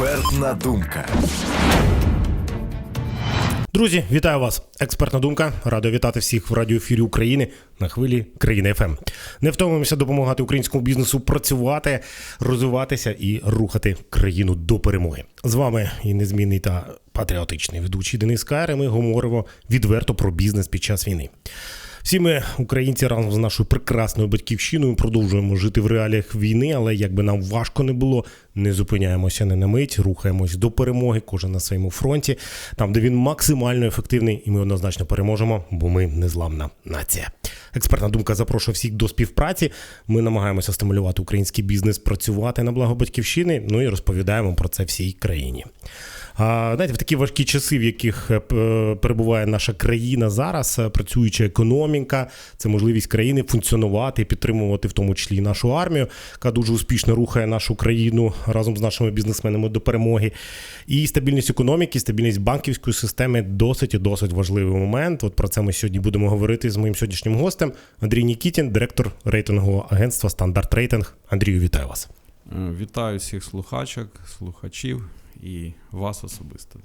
Експертна думка. Друзі, вітаю вас! Експертна думка. Радий вітати всіх в радіоефірі України на хвилі країни ФМ. Не втомуємося допомагати українському бізнесу працювати, розвиватися і рухати країну до перемоги. З вами і незмінний та патріотичний ведучий Денис Кайр. Ми говоримо відверто про бізнес під час війни. Всі ми, українці, разом з нашою прекрасною батьківщиною, продовжуємо жити в реаліях війни, але якби нам важко не було, не зупиняємося не на мить, рухаємось до перемоги, кожен на своєму фронті, там, де він максимально ефективний, і ми однозначно переможемо, бо ми незламна нація. Експертна думка запрошує всіх до співпраці. Ми намагаємося стимулювати український бізнес, працювати на благо батьківщини. Ну і розповідаємо про це всій країні. А, Знаєте, в такі важкі часи, в яких е, перебуває наша країна зараз, е, працююча економіка, це можливість країни функціонувати, підтримувати в тому числі і нашу армію, яка дуже успішно рухає нашу країну разом з нашими бізнесменами до перемоги. І стабільність економіки, стабільність банківської системи досить і досить важливий момент. От про це ми сьогодні будемо говорити з моїм сьогоднішнім гостем Андрій Нікітін, директор рейтингового агентства Стандарт Рейтинг. Андрію, вітаю вас. Е, Вітаю всіх слухачок, слухачів і вас особисто.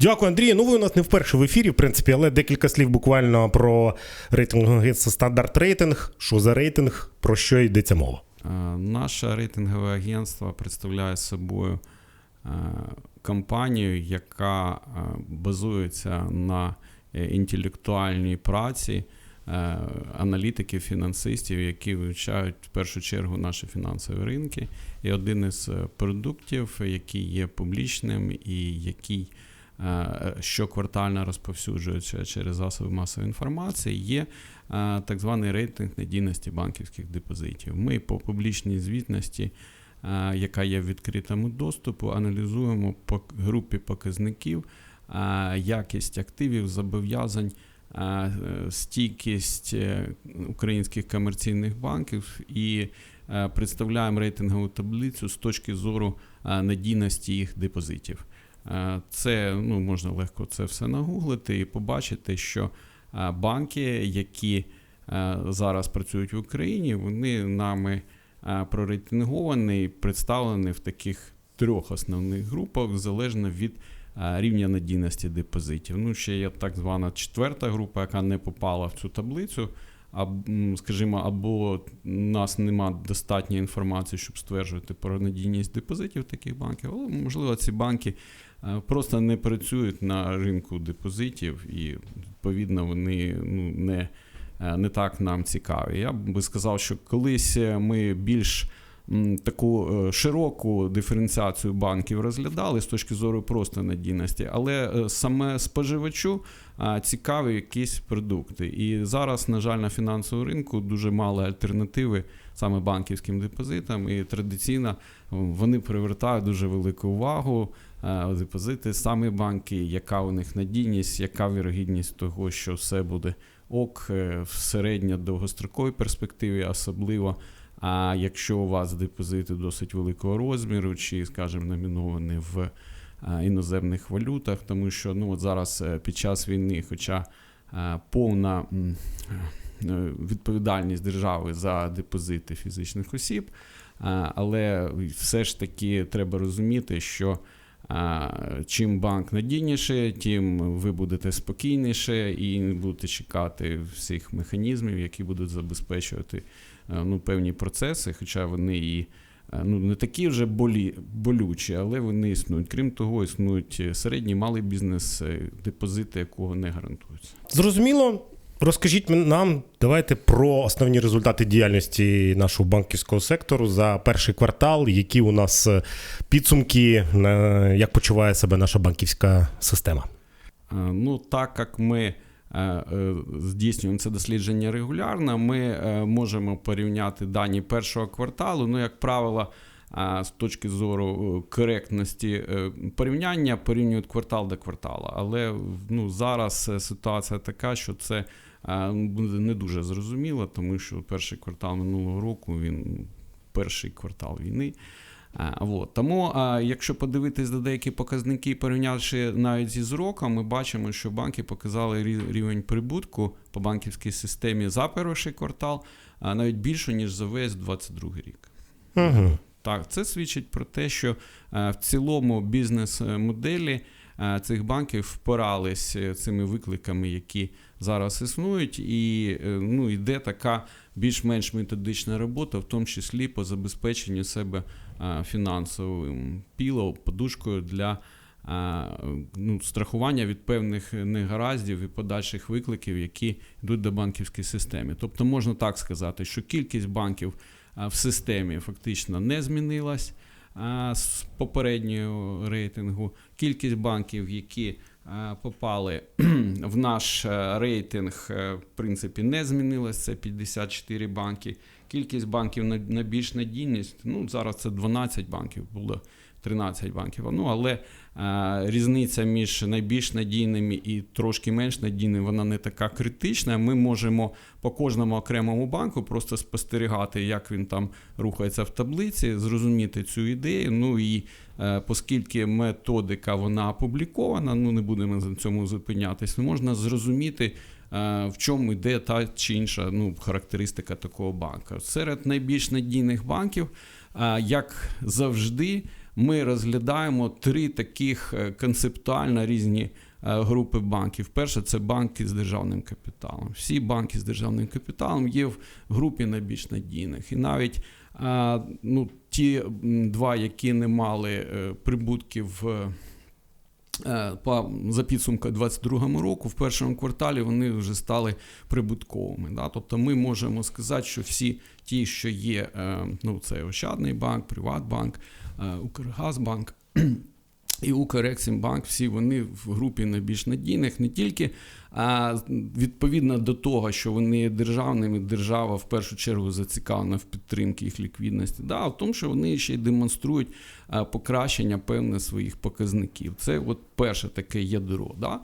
Дякую, Андрій. Ну, ви у нас не вперше в ефірі, в принципі, але декілька слів буквально про рейтингове агентство Стандарт Рейтинг. Що за рейтинг, про що йдеться мова? Е, Наше рейтингове агентство представляє собою е, компанію, яка е, базується на інтелектуальній праці аналітиків, фінансистів, які вивчають в першу чергу наші фінансові ринки. І один із продуктів, який є публічним і який щоквартально розповсюджується через засоби масової інформації, є так званий рейтинг надійності банківських депозитів. Ми по публічній звітності, яка є в відкритому доступу, аналізуємо по групі показників якість активів, зобов'язань. Стійкість е, українських комерційних банків і е, представляємо рейтингову таблицю з точки зору надійності їх депозитів. Це ну, можна легко це все нагуглити і побачити, що банки, які е, зараз працюють в Україні, вони нами е, прорейтинговані представлені в таких трьох основних групах, залежно від е, рівня надійності депозитів. Ну, ще є так звана четверта група, яка не попала в цю таблицю. Скажімо, або нас нема достатньої інформації, щоб стверджувати про надійність депозитів таких банків, але можливо ці банки е, просто не працюють на ринку депозитів, і відповідно вони ну, не, е, не так нам цікаві. Я би сказав, що колись е, ми більш таку е, широку диференціацію банків розглядали з точки зору просто надійності, але е, саме споживачу цікаві якісь продукти. І зараз, на жаль, на фінансовому ринку дуже мало альтернативи саме банківським депозитам. І традиційно вони привертають дуже велику увагу. е, Депозити, саме банки, яка у них надійність, яка вірогідність того, що все буде ок в середньо довгостроковій перспективі, особливо. А якщо у вас депозити досить великого розміру, чи, скажімо, номіновані в е, іноземних валютах, тому що ну, от зараз е, під час війни, хоча е, повна відповідальність держави за депозити фізичних осіб, але все ж таки треба розуміти, що чим банк надійніше, тим ви будете спокійніше і не будете чекати всіх механізмів, які будуть забезпечувати ну, певні процеси, хоча вони і е, ну, не такі вже болі, болючі, але вони існують. Крім того, існують е, середній малий бізнес, е, депозити якого не гарантуються. Зрозуміло. Розкажіть нам, давайте про основні результати діяльності нашого банківського сектору за перший квартал, які у нас е, підсумки, е, як почуває себе наша банківська система. Е, Ну, так як ми е, е, здійснюємо це дослідження регулярно, ми е, можемо порівняти дані першого кварталу. Ну, як правило, е, з точки зору е, коректності е, порівняння порівнюють квартал до квартала. Але ну, зараз е, ситуація така, що це е, буде не дуже зрозуміло, тому що перший квартал минулого року він перший квартал війни. А, Вот. Тому, а, якщо подивитись на деякі показники, порівнявши навіть зі зроком, ми бачимо, що банки показали рі- рівень прибутку по банківській системі за перший квартал, а навіть більше, ніж за весь 22 рік. Угу. Так, це свідчить про те, що е, в цілому бізнес-моделі е, цих банків впорались е, цими викликами, які зараз існують, і е, ну, йде така більш-менш методична робота, в тому числі по забезпеченню себе е, фінансовим пілом, подушкою для е, ну, страхування від певних негараздів і подальших викликів, які йдуть до банківської системи. Тобто можна так сказати, що кількість банків е, в системі фактично не змінилась е, з попереднього рейтингу. Кількість банків, які е, попали в наш е, рейтинг, е, в принципі, не змінилась. Це 54 банки. Кількість банків на, більш надійність. Ну, зараз це 12 банків, було 13 банків. Ну, але е, різниця між найбільш надійними і трошки менш надійними, вона не така критична. Ми можемо по кожному окремому банку просто спостерігати, як він там рухається в таблиці, зрозуміти цю ідею. Ну і е, оскільки методика вона опублікована, ну не будемо на цьому зупинятись, можна зрозуміти. Е, В чому йде та чи інша ну, характеристика такого банка? Серед найбільш надійних банків, е, як завжди, ми розглядаємо три таких е, концептуально різні групи банків. Перше, це банки з державним капіталом. Всі банки з державним капіталом є в групі найбільш надійних. І навіть ну, ті два, які не мали прибутків. Е, за підсумками 2022 року, в першому кварталі вони вже стали прибутковими. Да? Тобто ми можемо сказати, що всі ті, що є, е, ну це Ощадний банк, Приватбанк, е, Укргазбанк і Укрексімбанк, всі вони в групі найбільш надійних, не тільки а відповідно до того, що вони є державними, держава в першу чергу зацікавлена в підтримці їх ліквідності, да, а в тому, що вони ще й демонструють покращення певних своїх показників. Це от перше таке ядро. Да.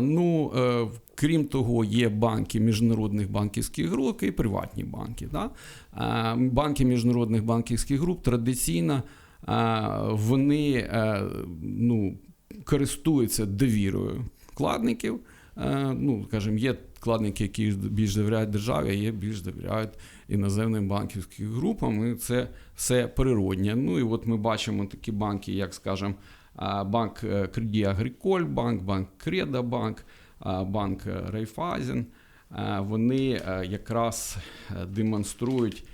Ну, е, крім того, є банки міжнародних банківських груп і приватні банки. Да. Банки міжнародних банківських груп традиційно вони е, ну, користуються довірою вкладників. Е, Ну, скажімо, є вкладники, які більш довіряють державі, а є більш довіряють іноземним банківським групам. І це все природнє. Ну і от ми бачимо такі банки, як, скажімо, банк Креді Агриколь, банк, банк Кредабанк, а, банк е, Райфайзен. Вони е, якраз демонструють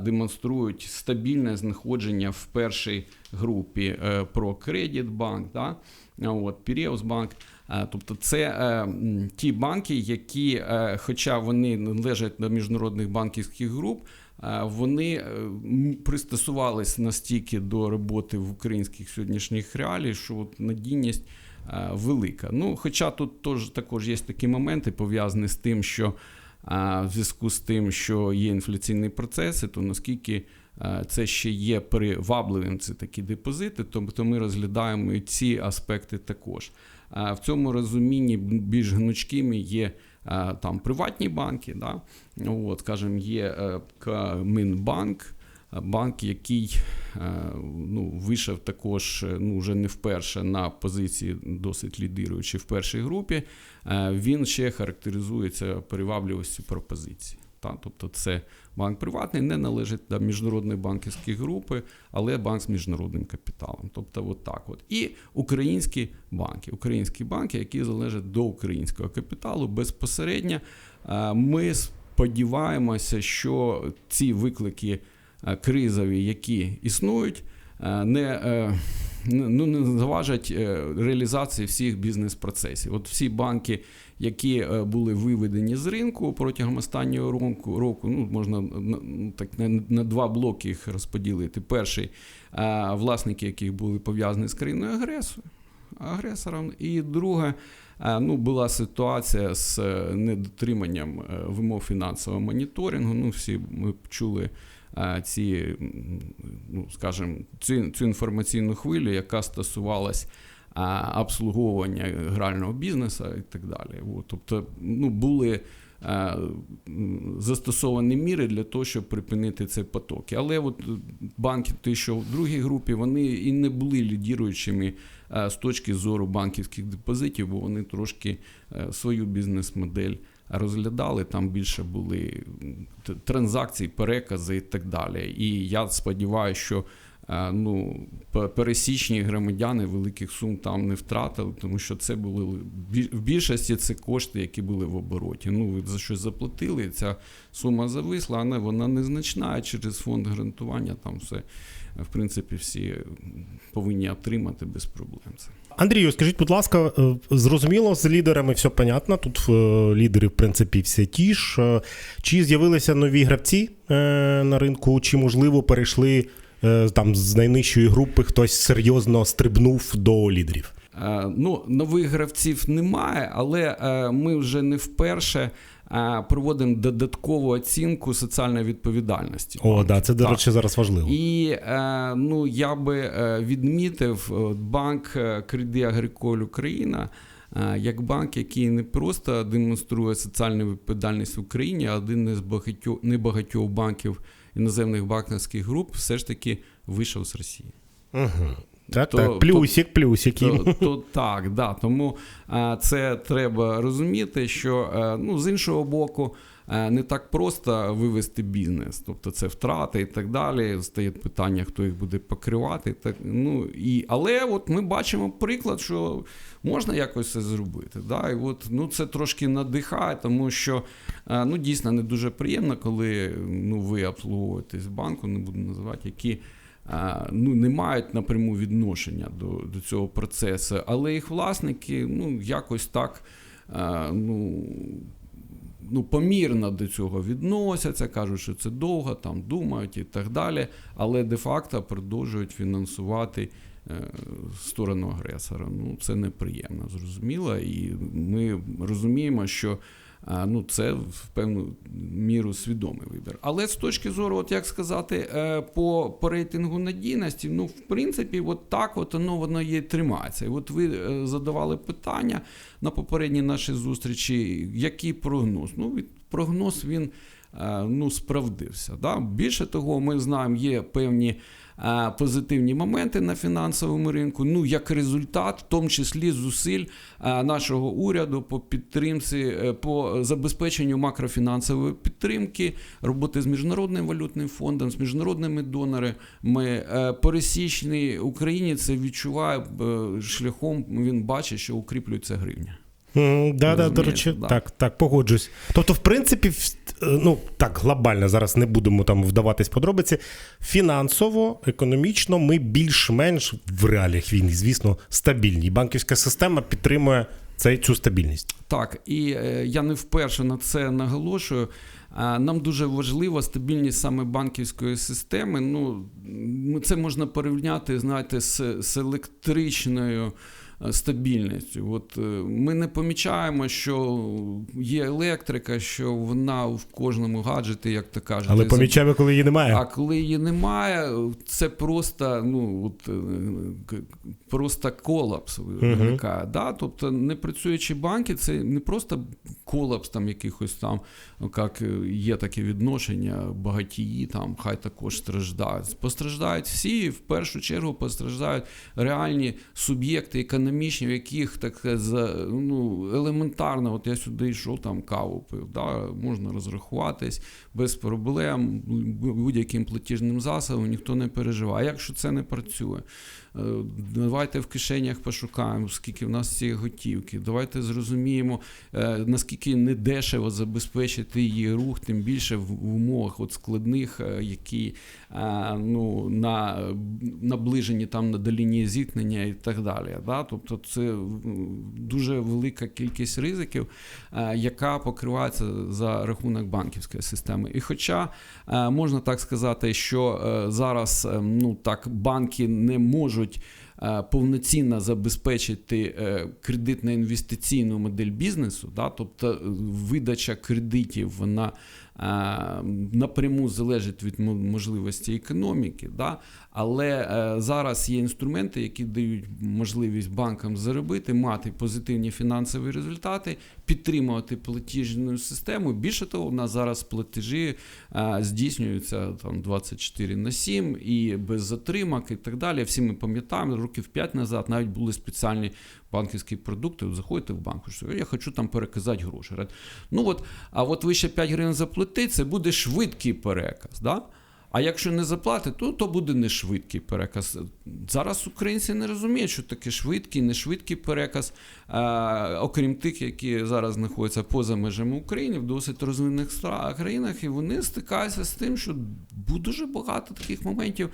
демонструють стабільне знаходження в першій групі е, про Кредитбанк, да? От, Піріусбанк. Е, Тобто це е, ті банки, які, е, хоча вони належать до міжнародних банківських груп, е, вони е, пристосувались настільки до роботи в українських сьогоднішніх реалій, що от надійність е, велика. Ну, хоча тут тож, також є такі моменти пов'язані з тим, що а в зв'язку з тим, що є інфляційні процеси, то наскільки е, це ще є привабливим, це такі депозити, тобто ми розглядаємо і ці аспекти також. А В цьому розумінні більш гнучкими є е, там приватні банки, да? От, скажімо, є е, Мінбанк, банк, який е, ну, вийшов також е, ну, вже не вперше на позиції досить лідируючи в першій групі, е, він ще характеризується привабливістю пропозиції. Та, тобто це банк приватний, не належить до міжнародної банківської групи, але банк з міжнародним капіталом. Тобто, от так от. І українські банки, українські банки, які залежать до українського капіталу безпосередньо. Ми сподіваємося, що ці виклики кризові, які існують, е, не, е, ну, не заважать е, реалізації всіх бізнес-процесів. От всі банки, які е, були виведені з ринку протягом останнього року, року ну, можна так, на, два блоки їх розподілити. Перший е, власники, яких були пов'язані з країною агресором, агресором. І друге, е, ну, була ситуація з е, недотриманням е, вимог фінансового моніторингу. Ну, всі ми чули е, ці, ну, скажімо, цю, цю інформаційну хвилю, яка стосувалась а, обслуговування грального бізнесу і так далі. От, тобто, ну, були е, застосовані міри для того, щоб припинити ці потоки. Але от е, банки, ті, що в другій групі, вони і не були лідіруючими е, з точки зору банківських депозитів, бо вони трошки е, свою бізнес-модель розглядали, там більше були транзакції, перекази і так далі. І я сподіваюся, що ну, пересічні громадяни великих сум там не втратили, тому що це були в більшості це кошти, які були в обороті. Ну, ви за щось заплатили, ця сума зависла, але вона незначна, через фонд гарантування там все, в принципі, всі повинні отримати без проблем. Це. Андрію, скажіть, будь ласка, е, зрозуміло, з лідерами все понятно. Тут е, лідери, в принципі, всі ті ж. Е, Чи з'явилися нові гравці е, на ринку, чи, можливо, перейшли е, там з найнижчої групи, хтось серйозно стрибнув до лідерів? Е, Ну, нових гравців немає, але е, ми вже не вперше е, проводимо додаткову оцінку соціальної відповідальності. О, да, це, до Так. речі, зараз важливо. І е, ну, я би е, відмітив е, банк е, Credit Agricole Україна е, як банк, який не просто демонструє соціальну відповідальність в Україні, а один із багатьох небагатьох банків іноземних банківських груп все ж таки вийшов з Росії. Угу. Так, То- так, плюсик, плюсики. То, то так, да. Тому е, це треба розуміти, що е, ну, з іншого боку. е, Не так просто вивести бізнес, тобто це втрати і так далі. Стає питання, хто їх буде покривати. Так, ну, і, але от ми бачимо приклад, що можна якось це зробити. Да? І от, ну, це трошки надихає, тому що е, ну, дійсно не дуже приємно, коли ну, ви обслуговуєтесь банку, не буду називати, які ну, не мають напряму відношення до, до цього процесу, але їх власники ну, якось так ну, ну, помірно до цього відносяться, кажуть, що це довго, там думають і так далі, але де-факто продовжують фінансувати. Е, Сторону агресора. Ну, це неприємно, зрозуміло. І ми розуміємо, що ну, це в певну міру свідомий вибір. Але з точки зору, от як сказати, е, по, по рейтингу надійності, ну, в принципі, от так от воно, воно є тримається. І от ви е, задавали питання на попередній нашій зустрічі, який прогноз? Ну, прогноз він ну, справдився. Да? Більше того, ми знаємо, є певні е, позитивні моменти на фінансовому ринку. Ну, як результат, в тому числі зусиль е, нашого уряду по підтримці, е, по забезпеченню макрофінансової підтримки, роботи з міжнародним валютним фондом, з міжнародними донорами. Е, Пересічний українець це відчуває е, шляхом. Він бачить, що укріплюється гривня. Да, да, до речі, да. так, так, погоджусь. Тобто, в принципі, е, ну так, глобально зараз не будемо там вдаватись подробиці. Фінансово, економічно, ми більш-менш в реаліях війни, звісно, стабільні. Банківська система підтримує цей, цю стабільність. Так, і е, я не вперше на це наголошую. Нам дуже важлива стабільність саме банківської системи. Ну, це можна порівняти, знаєте, з, з електричною стабільністю. От е, ми не помічаємо, що є електрика, що вона в кожному гаджеті, як то кажуть, Але помічаємо, коли її немає. а коли її немає, це просто, ну, от, е, просто колапс виникає. Да? Тобто непрацюючі банки це не просто колапс там якихось там, як є таке відношення, багатії там хай також страждають. Постраждають всі, в першу чергу постраждають реальні суб'єкти економічні, в яких так ну, елементарно, от я сюди йшов, там каву пив, да? можна розрахуватись без проблем, будь-яким платіжним засобом, ніхто не переживає. А якщо це не працює, давайте в кишенях пошукаємо, скільки в нас цієї готівки. Давайте зрозуміємо, е, наскільки недешево забезпечити її рух, тим більше в умовах от складних, е, які е, ну, на, наближені там до лінії зіткнення і так далі. Да? Тобто це дуже велика кількість ризиків, е, яка покривається за рахунок банківської системи. І хоча е, можна так сказати, що е, зараз е, ну, так, банки не можуть е, повноцінно забезпечити е, кредитно-інвестиційну модель бізнесу, да? тобто е, видача кредитів, вона напряму залежить від можливості економіки. Да? Але е, зараз є інструменти, які дають можливість банкам заробити, мати позитивні фінансові результати, підтримувати платіжну систему. Більше того, у нас зараз платежі е, здійснюються там 24 на 7 і без затримок, і так далі. Всі ми пам'ятаємо років 5 назад навіть були спеціальні банківські продукти. От заходите в банк, що я хочу там переказати гроші. Ну от, а от ви ще 5 гривень заплатити, це буде швидкий переказ. Да? А якщо не заплатить, то, то буде не швидкий переказ. Зараз українці не розуміють, що таке швидкий, не швидкий переказ. А, окрім тих, які зараз знаходяться поза межами України в досить розвинених країнах, і вони стикаються з тим, що дуже багато таких моментів.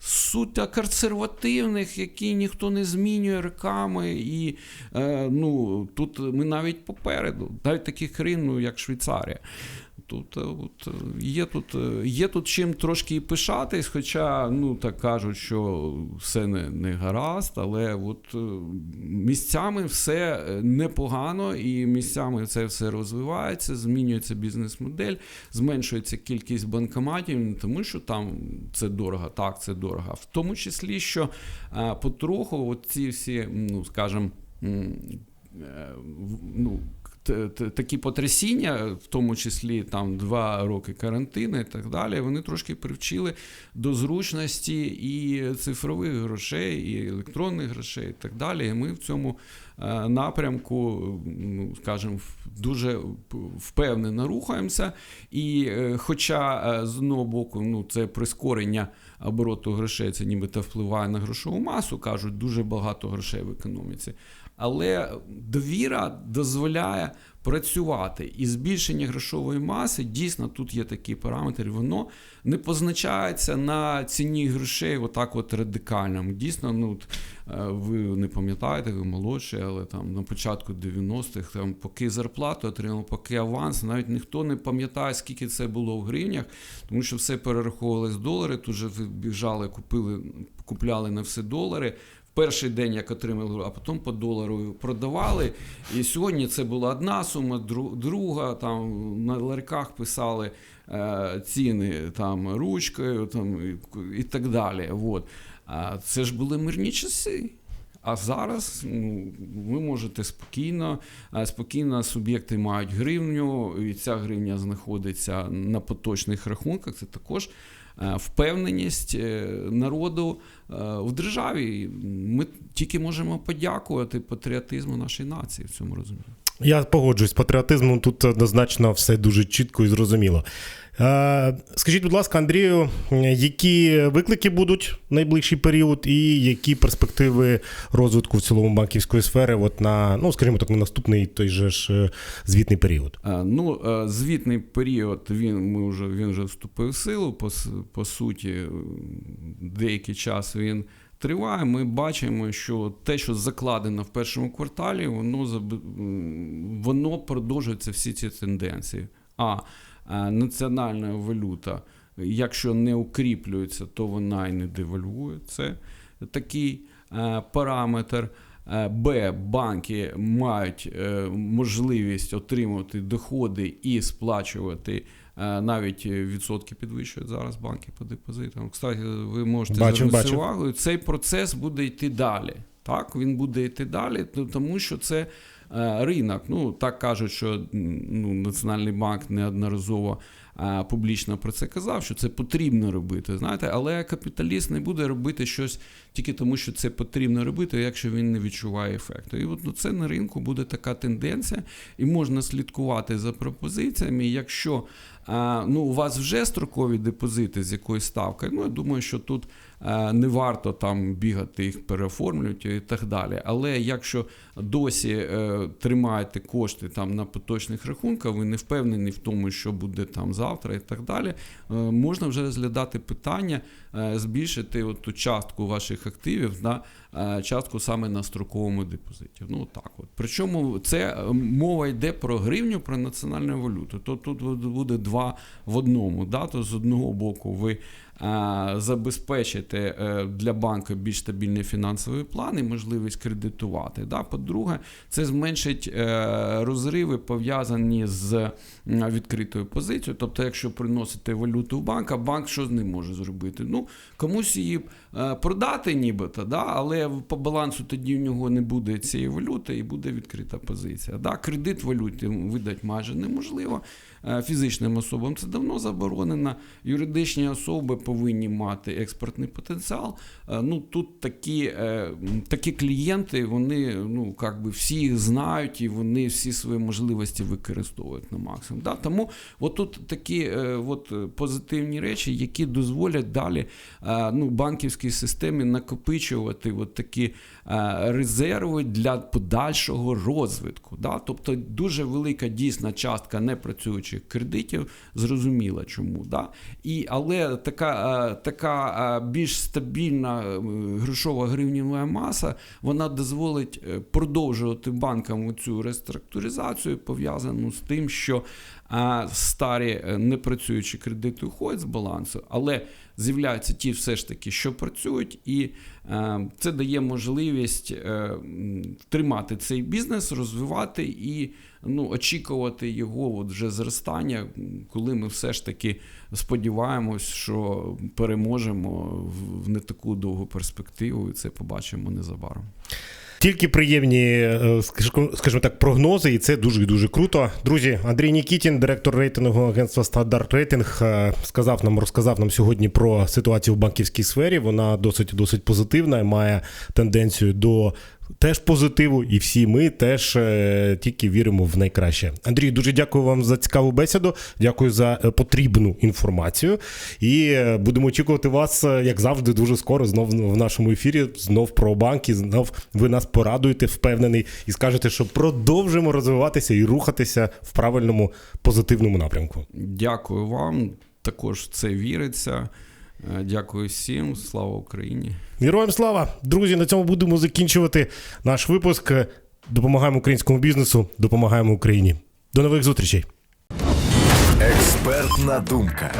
Суто консервативних, які ніхто не змінює роками, і е, ну тут ми навіть попереду, навіть таких країн, ну, як Швейцарія. Тут е, от, е, є тут е, є тут чим трошки і пишатись, хоча ну так кажуть, що все не, не гаразд, але от місцями все непогано, і місцями це все розвивається, змінюється бізнес-модель, зменшується кількість банкоматів, не тому що там це дорого, так це дорого. В тому числі, що потроху от ці всі, ну скажімо, ну, такі потрясіння, в тому числі там два роки карантину і так далі, вони трошки привчили до зручності і цифрових грошей, і електронних грошей, і так далі. І ми в цьому напрямку, ну скажімо, дуже впевнено рухаємося. І е, хоча е, з одного боку, ну це прискорення обороту грошей, це нібито впливає на грошову масу, кажуть, дуже багато грошей в економіці. Але довіра дозволяє працювати і збільшення грошової маси дійсно тут є такий параметр. Воно не позначається на ціні грошей отак от радикально. Дійсно, ну е, ви не пам'ятаєте, ви молодші, але там на початку 90-х, там поки зарплату отримав, поки аванс, навіть ніхто не пам'ятає, скільки це було в гривнях, тому що все перераховувалось в долари. Тут же біжали, купили, купляли на все долари. Перший день як отримали, а потім по долару продавали. І сьогодні це була одна сума, друга. Там на ларьках писали е, ціни там ручкою, там і, і так далі. От. А це ж були мирні часи. А зараз ну, ви можете спокійно, е, спокійно суб'єкти мають гривню, і ця гривня знаходиться на поточних рахунках. Це також е, впевненість е, народу в державі. Ми тільки можемо подякувати патріотизму нашої нації в цьому розумінні. Я погоджуюсь, патріотизмом тут однозначно все дуже чітко і зрозуміло. Е, Скажіть, будь ласка, Андрію, які виклики будуть в найближчий період, і які перспективи розвитку в цілому банківської сфери, от на, ну скажімо так, на наступний той же ж е, звітний період? Е, Ну, звітний період він ми вже він вже вступив в силу. По, по суті, деякий час він триває. Ми бачимо, що те, що закладено в першому кварталі, воно воно продовжується всі ці тенденції. А е, національна валюта, якщо не укріплюється, то вона і не девальвує. Це такий е, параметр. Е, Б. Банки мають можливість отримувати доходи і сплачувати. Е, Навіть відсотки підвищують зараз банки по депозитам. Кстати, ви можете Бачив, звернути увагу, цей процес буде йти далі. Так, він буде йти далі, тому що це е, ринок. Ну так кажуть, що ну, Національний банк неодноразово е, публічно про це казав, що це потрібно робити. Знаєте, але капіталіст не буде робити щось тільки тому, що це потрібно робити, якщо він не відчуває ефекту. І от ну, це на ринку буде така тенденція, і можна слідкувати за пропозиціями. Якщо ну, у вас вже строкові депозити з якоюсь ставкою, ну я думаю, що тут не варто там бігати їх переоформлювати і так далі. Але якщо досі е, тримаєте кошти там на поточних рахунках, ви не впевнені в тому, що буде там завтра і так далі, е, можна вже розглядати питання, е, збільшити ту частку ваших активів на е, частку саме на строковому депозиті. Ну так от. Причому це е, мова йде про гривню, про національну валюту. То тут буде два в одному. Да? То з одного боку ви забезпечите е, для банку більш стабільний фінансовий план і можливість кредитувати. По-друге, це зменшить е, розриви, пов'язані з відкритою позицією. Тобто, якщо приносите валюту в банк, а банк що з ним може зробити? Ну, комусь її е, продати, нібито, да? але по балансу тоді в нього не буде цієї валюти і буде відкрита позиція. Да? Кредит валюті видати майже неможливо. Е, фізичним особам це давно заборонено. Юридичні особи повинні мати експортний потенціал. Е, Ну тут такі, е, такі клієнти, вони ну як би всі їх знають і вони всі свої можливості використовують на максимум. Да? Тому от тут такі от, позитивні речі, які дозволять далі ну, банківській системі накопичувати от такі резерви для подальшого розвитку. Да? Тобто дуже велика дійсна частка непрацюючих кредитів, зрозуміла чому. Да? І, але така, е, така е, більш стабільна е, грошова гривнєва маса, вона дозволить продовжувати банкам цю реструктуризацію, пов'язану з тим, що старі непрацюючі кредити уходять з балансу, але з'являються ті, все ж таки, що працюють, і це дає можливість тримати цей бізнес, розвивати і ну, очікувати його от вже зростання, коли ми все ж таки сподіваємось, що переможемо в- не таку довгу перспективу, і це побачимо незабаром. Тільки приємні, е, скажімо так, прогнози, і це дуже дуже круто. Друзі, Андрій Нікітін, директор рейтингового агентства Стандарт Рейтинг, е, сказав нам, розказав нам сьогодні про ситуацію в банківській сфері. Вона досить досить позитивна, і має тенденцію до. Теж позитиву, і всі ми теж е, тільки віримо в найкраще. Андрій, дуже дякую вам за цікаву бесіду. Дякую за е, потрібну інформацію. І е, будемо очікувати вас, як завжди, дуже скоро знов в нашому ефірі. Знов про банки. Знов ви нас порадуєте, впевнений, і скажете, що продовжимо розвиватися і рухатися в правильному позитивному напрямку. Дякую вам. Також це віриться. Е, Дякую всім. Слава Україні! Героям слава! Друзі, на цьому будемо закінчувати наш випуск. Допомагаємо українському бізнесу, допомагаємо Україні. До нових зустрічей! Експертна думка.